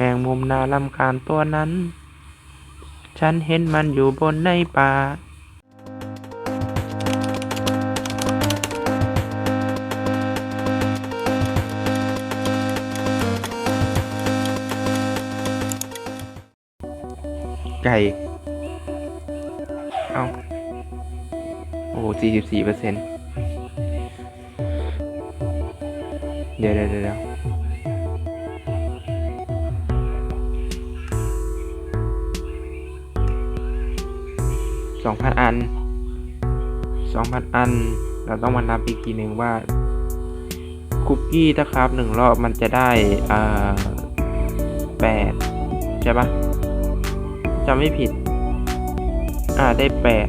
มงมุมนาลำคาญตัวนั้น ฉันเห็นมันอยู่บนในป่าไก่ เอาโอ้สี่สิบสี่เปอร์เซ็นต์เดี๋ยวเดี๋ยวเดี๋ยว สองพันอันสองพันอัน เราต้องมานับอีกทีหนึ่งว่าคุกกี้ถ้าครับหนึ่งรอบมันจะได้อ่าแปดใช่ปะจำไม่ผิด อ่าได้แปด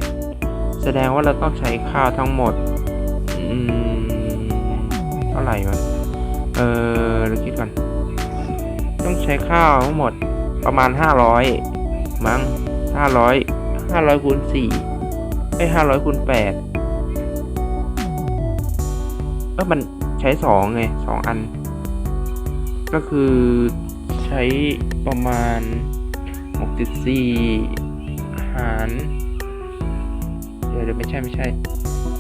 แสดงว่าเราต้องใช้ข้าวทั้งหมด อืม เท่าไหร่วะ เออเราคิดก่อน ต้องใช้ข้าวทั้งหมดประมาณห้าร้อยมั้งห้าร้อย ห้าร้อยคูณสี่ไอ้ห้าร้อยคูณแปดเออมันใช้สองไงสองอัน ก็คือใช้ประมาณหกจุดสี่หารเดี๋ยวเดี๋ยวไม่ใช่ไม่ใช่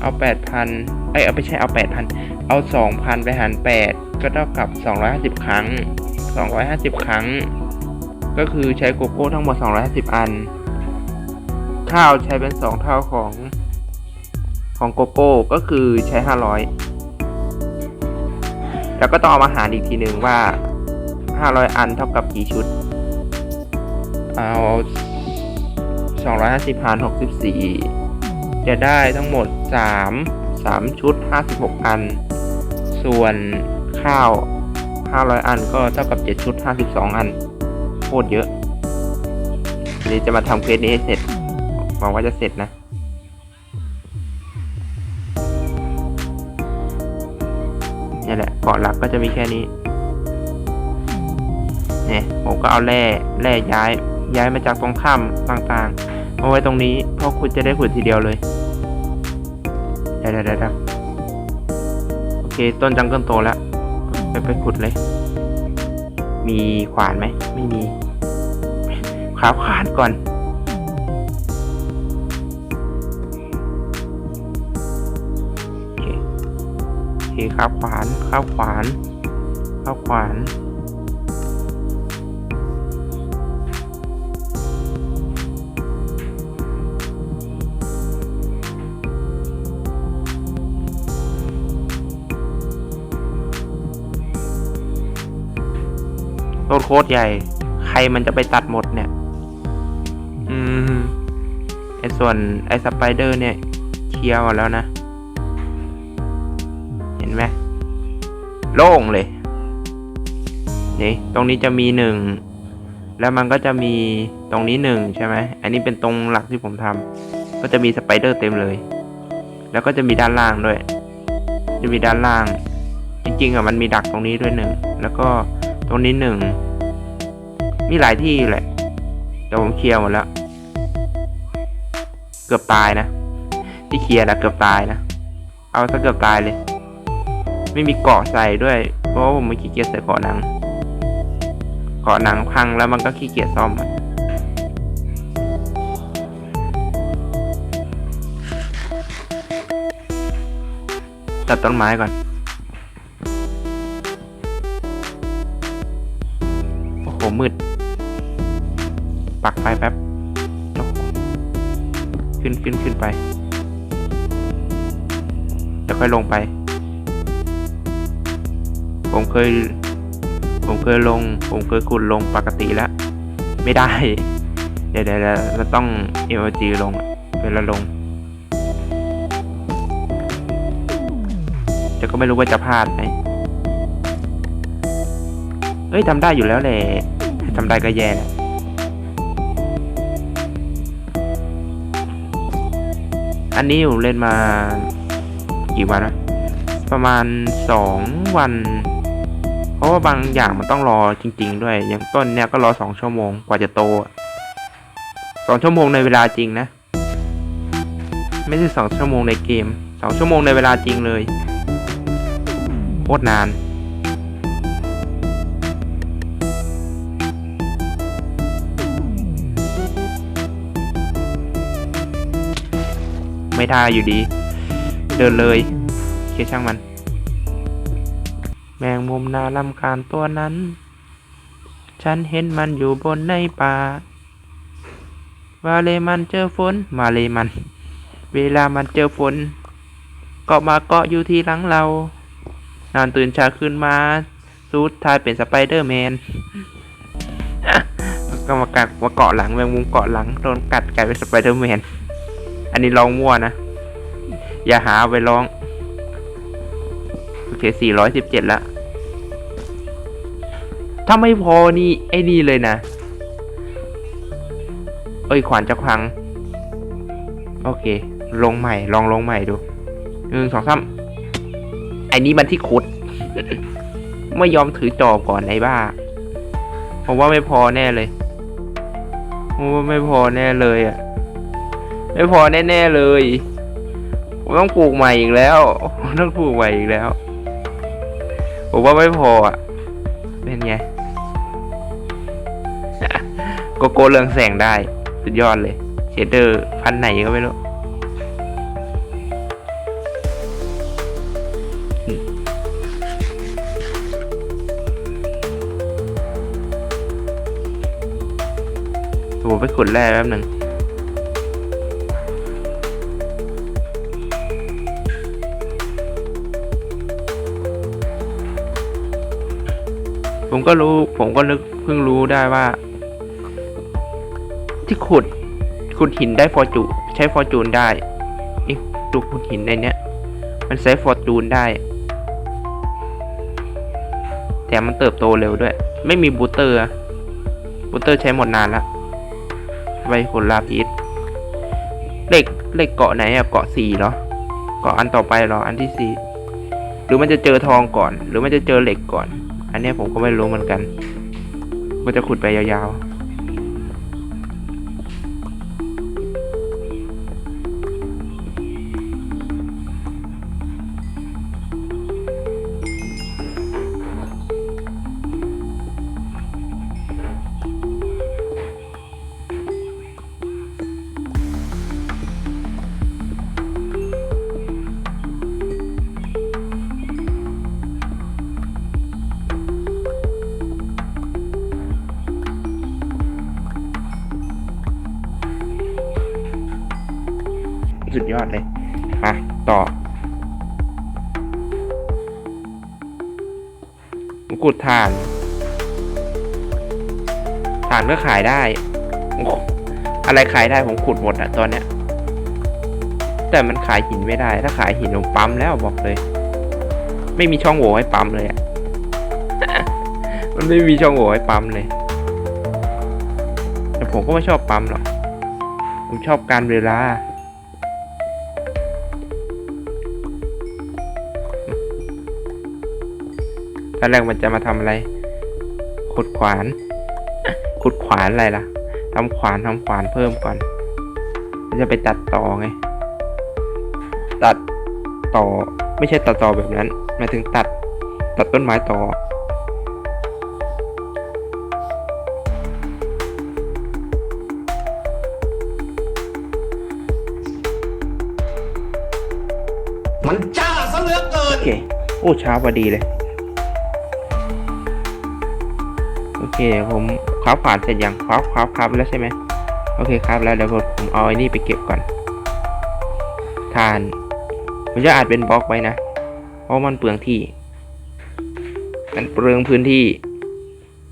เอาแปดพันเอ้ยเอาไม่ใช่เอาแปดพันเอาสองพันไปหารแปดก็เท่ากับสองร้อยห้าสิบครั้งสองร้อยห้าสิบครั้ง ก็คือใช้โกโก้ทั้งหมดสองร้อยห้าสิบอัน ข้าวใช้เป็นสองเท่าของของโกโก้ก็คือใช้ห้าร้อยแล้วก็ต้องเอามาหารอีกทีหนึ่งว่าห้าร้อยอันเท่ากับกี่ชุด เอาสองร้อยห้าสิบหารหกสิบสี่จะได้ทั้งหมด 3 3 ชุด 56 อัน ส่วนข้าว 500 อันก็เท่ากับ 7 ชุด 52 อัน โคตรเยอะเดี๋ยวจะมาทำเควสนี้ให้เสร็จ หวังว่าจะเสร็จนะ นี่แหละเกาะหลักก็จะมีแค่นี้ เนี่ยผมก็เอาแร่แร่ย้าย ย้ายมาจากตรงถ้ำต่างๆมาไว้ตรงนี้เพราะคุณจะได้ขุดทีเดียวเลยเดี๋ยวเดี๋ยวเดี๋ยวโอเค ต้นจังเกิลโตแล้ว ไปไปขุดเลย มีขวานไหม ไม่มีขาขวานก่อน คข้าวขวานข้าวขวานข้าวขวานต้นโคตรใหญ่ ใครมันจะไปตัดหมดเนี่ย อืม ไอส่วนไอสไปเดอร์เนี่ย เคลียร์หมดแล้วนะ โล่งเลย นี่ตรงนี้จะมีหนึ่งแล้วมันก็จะมีตรงนี้หนึ่งใช่ไหมอันนี้เป็นตรงหลักที่ผมทำก็จะมีสไปเดอร์เต็มเลย แล้วก็จะมีด้านล่างด้วย จะมีด้านล่าง จริงๆอะมันมีดักตรงนี้ด้วยหนึ่งแล้วก็ตรงนี้หนึ่งมีหลายที่แหละแต่ผมเคลียร์หมดแล้ว เกือบตายนะ ที่เคลียร์นะเกือบตายนะ เอาซะเกือบตายเลย ไม่มีเกาะใส่ด้วย เพราะว่าผมไม่ขี้เกียจใส่เกาะหนัง เกาะหนังพังแล้วมันก็ขี้เกียจซ่อมตัดต้นไม้ก่อน โอ้โห มืด ปักไฟแป๊บโอ้โหขึ้นขึ้นขึ้นไปจะค่อยลงไป ผมเคย ผมเคยลง ผมเคยขุดลงปกติแล้ว ไม่ได้ เดี๋ยวเดี๋ยวเราต้องเอ g ลงอะเวลาลง แต่ก็ไม่รู้ว่าจะพลาดไหมเอ้ยทำได้อยู่แล้วแหละทำได้ก็แย่แล้วอันนี้ผมเล่นมากี่วันนะ ประมาณสองวัน ราะว่าบางอย่างมันต้องรอจริง ๆ ด้วย อย่างต้นเนี่ยก็รอสองชั่วโมงกว่าจะโตสองชั่วโมงในเวลาจริงนะ ไม่ใช่สองชั่วโมงในเกมสองชั่วโมงในเวลาจริงเลยโคตรนาน ไม่ได้อยู่ดี เดินเลยเคช่างมัน แมงมุมนาลำคาญตัวนั้น ฉันเห็นมันอยู่บนในป่าวาเลมันเจอฝน มาเลมัน เวลามันเจอฝน เก็มาเกาะอยู่ที่หลังเรา นอนตื่นเช้าขึ้นมาสูดทายเป็นสไปเดอร์แมนก็มากัดมาเกาะหลังแมงมุมเกาะหลังโดนกัดกลายเป็นสไปเดอร์แมน อันนี้ลองมั่วนะ อย่าหาไปลอง โอเคสี่ร้อยสิบเจ็ดละ ถ้าไม่พอนี่ไอ้นี่เลยนะ เอ้ยขวานจะพัง โอเค ลงใหม่ ลองลงใหม่ดูหนึ่งสองสามไอ้นี้มันที่ขุด ไม่ยอมถือจอบก่อนไอ้บ้า ผมว่าไม่พอแน่เลยผมว่าไม่พอแน่เลยอะ ไม่พอแน่ๆเลยผมต้องปลูกใหม่อีกแล้วต้องปลูกใหม่อีกแล้ว ผมว่าไม่พออะ เป็นไง โกโก้เรืองแสงได้ สุดยอดเลยเชดเดอร์พันไหนก็ไม่รู้ผมไปขุดแร่แป๊บหนึ่งผมก็รู้ ผมก็นึกเพิ่งรู้ได้ว่า ที่ขุดขุดหินได้ฟอร์จูใช้ฟอร์จูนได้ไอ้ลูกขุดหินในเนี้ย มันใช้ฟอร์จูนได้ แต่มันเติบโตเร็วด้วย ไม่มีบูสเตอร์บูสเตอร์ใช้หมดนานละไวผลลาพิษเหล็กเหล็กเกาะไหนอะเกาะสี่เหรอเกาะอันต่อไปเหรออันที่สี่หรือมันจะเจอทองก่อน หรือมันจะเจอเหล็กก่อน อันเนี้ยผมก็ไม่รู้เหมือนกันว่าจะขุดไปยาวๆ ต่อมงกุฎถ่านถ่านก็ขายได้โอ้อะไรขายได้ผมขุดหมดอะตอนเนี้ย แต่มันขายหินไม่ได้ ถ้าขายหินผมปั๊มแล้วบอกเลย ไม่มีช่องโหว่ให้ปั๊มเลยอะมันไม่มีช่องโหว่ให้ปั๊มเลย แต่ผมก็ไม่ชอบปั๊มหรอก ผมชอบการเวลา ตอนแรกมันจะมาทำอะไร ขุดขวาน ขุดขวานอะไรล่ะทำขวานทำขวานเพิ่มก่อน มันจะไปตัดต่อไง ตัดต่อ ไม่ใช่ตัดต่อแบบนั้นหมายถึงตัด ตัดต้นไม้ต่อ มันจ้าซะเหลือเกิโอนเค โอ้เช้าพอดีเลย โอเคผมคราฟผ่านเสร็จยังคราฟคราฟคราฟแล้วใช่ไหมโอเคครับแล้วเดี๋ยวผมเอาไอ้นี่ไปเก็บก่อนทานผมจะอาจเป็นบล็อกไว้นะ เพราะมันเปลืองที่ มันเปลืองพื้นที่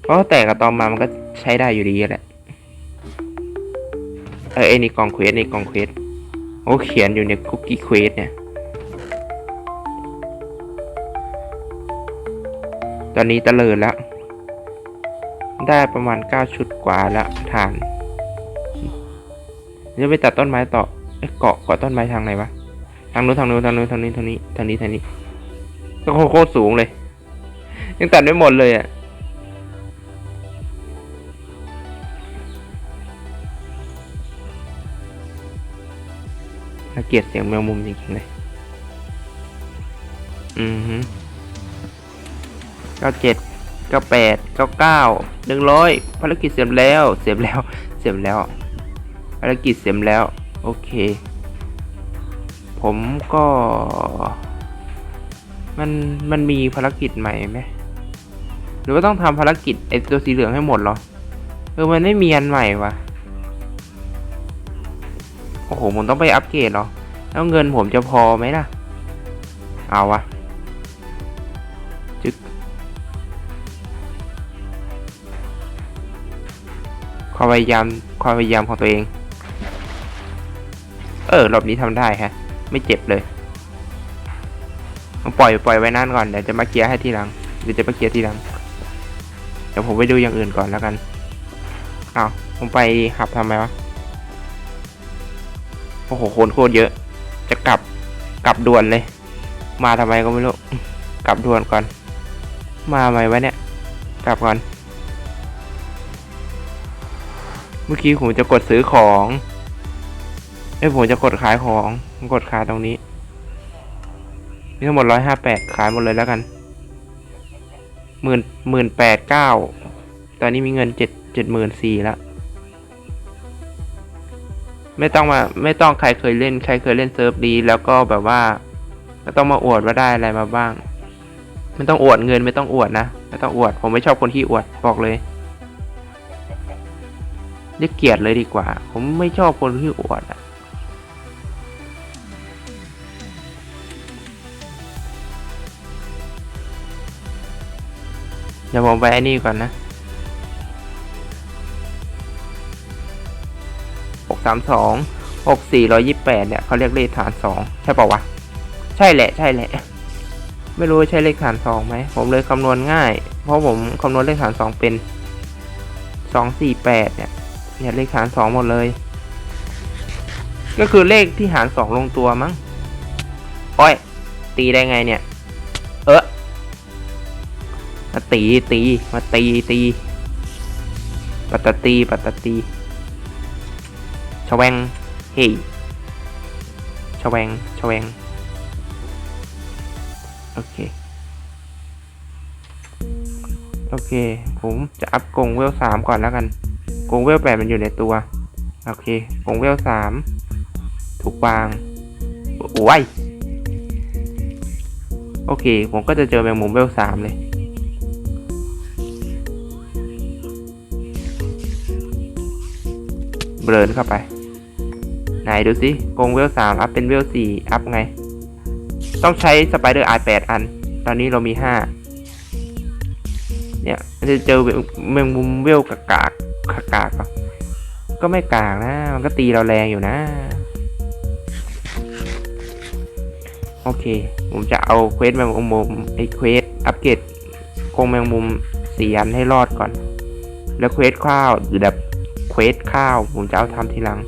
เพราะแต่กระตอมมามันก็ใช้ได้อยู่ดีแหละ เออไอ้นี่กล่องเควสนี่กล่องเควสโอ้เขียนอยู่ในคุกกี้เควสเนี่ย ตอนนี้ตะเลินแล้ว ได้ประมาณเก้าชุดกว่าแล้วฐานจะไปตัดต้นไม้ต่อเกาะเกาะต้นไม้ทางไหนวะทางนู้นทางนู้นทางนู้นทางนี้ทางนี้ทางนี้ทางนี้ก็โคตรสูงเลย ยังตัดไม่หมดเลยอะน่าเกลียดเสียงแมวมุมจริงๆเลย อือฮึเก้าเจ็ด เก้าแปดเก้าเก้าหนึ่งร้อยภารกิจเสร็จแล้ว เสร็จแล้ว เสร็จแล้ว ภารกิจเสร็จแล้ว โอเค ผมก็ มัน มันมีภารกิจใหม่ไหม หรือว่าต้องทำภารกิจไอตัวสีเหลืองให้หมดเหรอ เออ มันไม่มีอันใหม่วะโอ้โห ผมต้องไปอัปเกรดเหรอ แล้วเงินผมจะพอไหมล่ะ เอาวะ ความพยายามความพยายามของตัวเอง เออรอบนี้ทำได้ฮะ ไม่เจ็บเลยปล่อยปล่อยไว้นั่นก่อนเดี๋ยวจะมาเคลียร์ให้ทีหลังเดี๋ยวจะมาเคลียร์ทีหลังเดี๋ยวผมไปดูอย่างอื่นก่อนแล้วกันอ้าวผมไปขับทำไมวะโอ้โหคนโคตรเยอะ จะกลับกลับด่วนเลย มาทำไมก็ไม่รู้กลับด่วนก่อน มาไหมวะเนี่ย กลับก่อน เมื่อกี้ผมจะกดซื้อของเอ้ผมจะกดขายของกดขายตรงนี้มีทั้งหมดร้อยห้าแปดขายหมดเลยแล้วกันหมื่นหมื่นแปดเก้าตอนนี้มีเงินเจ็ดเจ็ดหมื่นสี่แล้วไม่ต้องมาไม่ต้องใครเคยเล่นใครเคยเล่นเซิร์ฟดี แล้วก็แบบว่าไม่ต้องมาอวดว่าได้อะไรมาบ้าง ไม่ต้องอวดเงินไม่ต้องอวดนะไม่ต้องอวด ผมไม่ชอบคนที่อวดบอกเลย เรียกเกียรติเลยดีกว่า ผมไม่ชอบคนที่อวดอะเดี๋ยวผมไปไอ้นี่ก่อนนะหกสามสองหกสี่ร้อยยี่แปดเนี่ยเขาเรียกเลขฐานสองใช่ป่าวะ ใช่แหละ ใช่แหละ ไม่รู้ใช่เลขฐานสองไหม ผมเลยคำนวณง่าย เพราะผมคำนวณเลขฐานสองเป็นสองสี่แปดเนี่ย เนี่ยเลขหารสองหมดเลย ก็คือเลขที่หารสองลงตัวมั้งโอ้ย ตีได้ไงเนี่ย เออมาตีตีมาตีตีปัตตตีปัตตตีชแวงเฮ้ยชแวงชแวงโอเค โอเค ผมจะอัพกรงเวลสามก่อนแล้วกัน กงเวลแปดมันอยู่ในตัว โอเคกงเวลสามถูกวาง โอ้ย โอเค ผมก็จะเจอแมงมุมเวลสามเลย เบลนเข้าไป ไหนดูสิกงเวลสามอัพเป็นเวลสี่อัพไง ต้องใช้สไปเดอร์ไอแปดอัน ตอนนี้เรามีห้าเนี่ยจะเจอแมงมุมเวลกาก กากากปะก็ไม่กากนะ มันก็ตีเราแรงอยู่นะ โอเค ผมจะเอาเควสแมงมุมไอเควสอัปเกรดกรงแมงมุมสี่อันให้รอดก่อน แล้วเควสข้าวหรือแบบเควสข้าว ผมจะเอาทำทีหลัง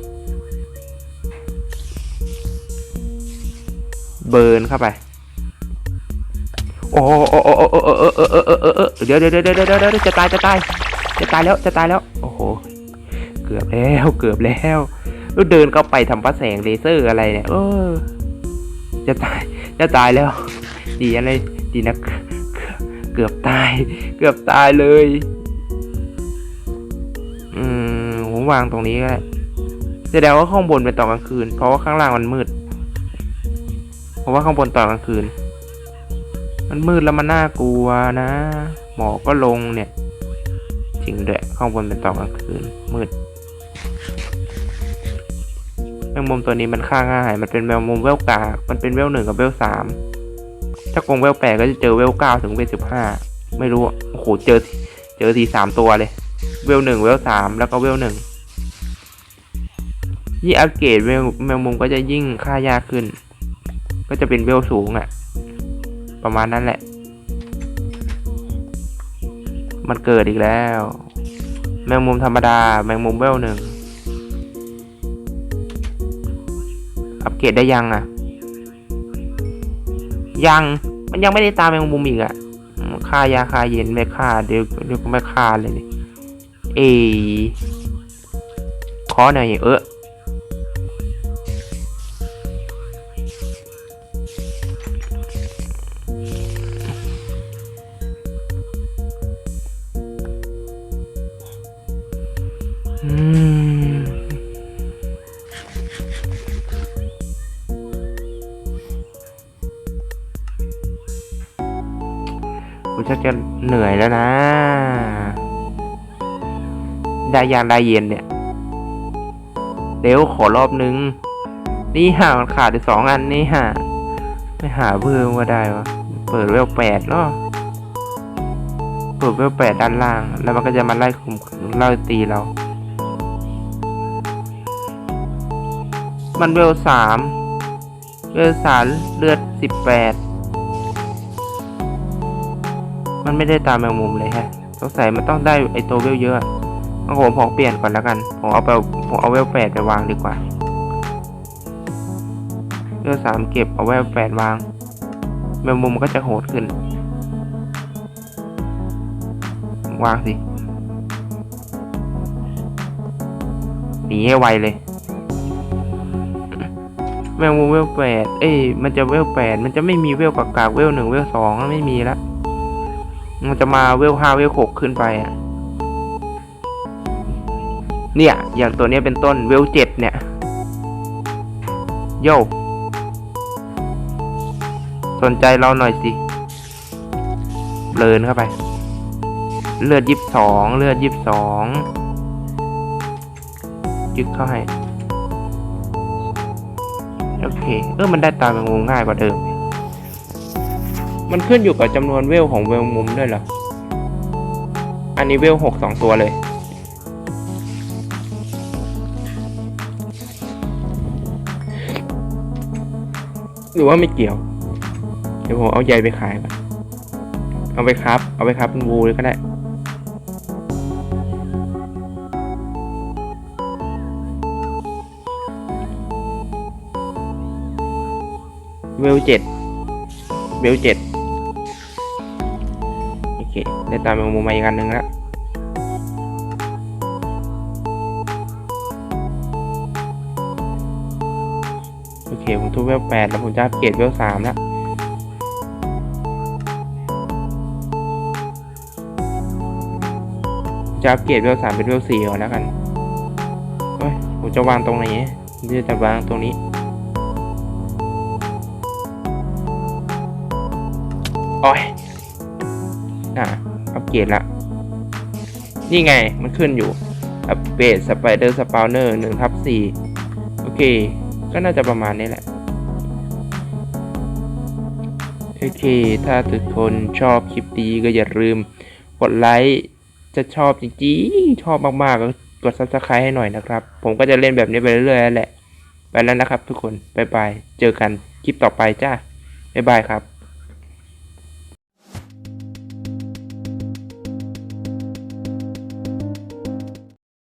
เบิร์นเข้าไปโอ้โอ้โอ้โอ้โอ้โอ้โอ้โอ้โหเดี๋ยวเดี๋ยวเดี๋ยวเดี๋ยวเดี๋ยวเดี๋ยวจะตายจะตายจะตายแล้วจะตายแล้ว กือบแล้วเกือบแล้วแล้วเดินเข้าไปทำพระแสงเลเซอร์อะไรเนี่ยเออจะตายจะตายแล้วดีอะไรดีนะเกือบตาย เกือบตายเลย อืมผมวางตรงนี้ก็ได้แสดงว่าข้างบนเป็นตอนกลางคืน เพราะว่าข้างล่างมันมืดเพราะว่าข้างบนตอนกลางคืน มันมืดแล้วมันน่ากลัวนะ หมอกก็ลงเนี่ย จริงด้วยข้างบนเป็นตอนกลางคืนมืด แมงมุมตัวนี้มันฆ่าง่าย มันเป็นแมงมุมเวลกาก มันเป็นเวลหนึ่งกับเวลสาม ถ้ากงเวลแปดก็จะเจอเวลเก้าถึงเวลสิบห้า ไม่รู้ โอ้โห เจอ เจอทีสามตัวเลย เวลหนึ่งเวลสามแล้วก็เวลหนึ่ง ยิ่งอัปเกรดเวลแมงมุมก็จะยิ่งฆ่ายากขึ้น ก็จะเป็นเวลสูงอะ่ะ ประมาณนั้นแหละ มันเกิดอีกแล้ว แมงมุมธรรมดา แมงมุมเวลหนึ่ง เกตได้ยังอะ่ะยังมันยังไม่ได้ตามแมงมุมอีกอะ่ะค่ายาค่าเย็นไม่ค่าเดี๋ยวเดี๋ยวก็ไม่ค่าเลยนี่เอขอหน่อยเออ กจะเหนื่อยแล้วนะ ได้ยางได้เย็นเนี่ยเดี๋ยวขอรอบนึง นี่ห่ามันขาดอีกสองอันนี่ห่าไม่หาเพิ่มก็ได้วะเปิดเวลแปดเนาะเปิดเวลแปดด้านล่าง แล้วมันก็จะมาไล่ข่มขืนไล่ตีเรา มันเวลสามเวลสามเลือดสิบแปด มันไม่ได้ตามแมงมุมเลยฮะ สงสัยมันต้องได้ไอตัวเวลเยอะงั้นผมผมเปลี่ยนก่อนแล้วกัน ผมเอาไปผมเอาเวลแปดไปวางดีกว่า เวลสามเก็บเอาเวลแปดวาง แมงมุมมันก็จะโหดขึ้น วางสิหนีให้ไวเลยแมงมุมเวลแปดเอ้ย มันจะเวลแปดมันจะไม่มีเวลกากๆเวลหนึ่งเวลสองไม่มีละ มันจะมาเวลห้าเวลหกขึ้นไปอะ เนี่ย อย่างตัวนี้เป็นต้นเวลเจ็ดเนี่ย โยสนใจเราหน่อยสิเลินเข้าไป เลือดยิบสองเลือดยิบสองยึดเข้าให้ โอเค เออมันได้ตามแมงง่ายกว่าเดิม มันขึ้นอยู่กับจำนวนเวลของเวลมุมด้วยเหรอ อันนี้เวลหกสองตัวเลย หรือว่าไม่เกี่ยว เดี๋ยวผมเอาใยไปขายก่อนเอาไปครับ เอาไปครับเป็นวูเลยก็ได้เวลเจ็ดเวลเจ็ด ได้ตามมงมุมมาอีกอันหนึ่งแล้วโอเค ผมทุบเวลแปดแล้วผมจะอัปเกรดเวลสามแล้วจะอัปเกรดเวลสามเป็นเวลสี่ก่อนแล้วกันเฮ้ยผมจะวางตรงไหนผมจะวางตรงนี้โอ้ยอะ อัปเกรดละ นี่ไงมันขึ้นอยู่ อัปเกรดสไปเดอร์สปาวเนอร์หนึ่งทับสี่โอเค ก็น่าจะประมาณนี้แหละ โอเค ถ้าทุกคนชอบคลิปนี้ก็อย่าลืมกดไลค์จะชอบจริงๆ ชอบมากๆก็กด subscribe ให้หน่อยนะครับ ผมก็จะเล่นแบบนี้ไปเรื่อยๆแหละ ไปแล้วนะครับทุกคน บ๊ายบาย เจอกันคลิปต่อไปจ้าบ๊ายบายครับ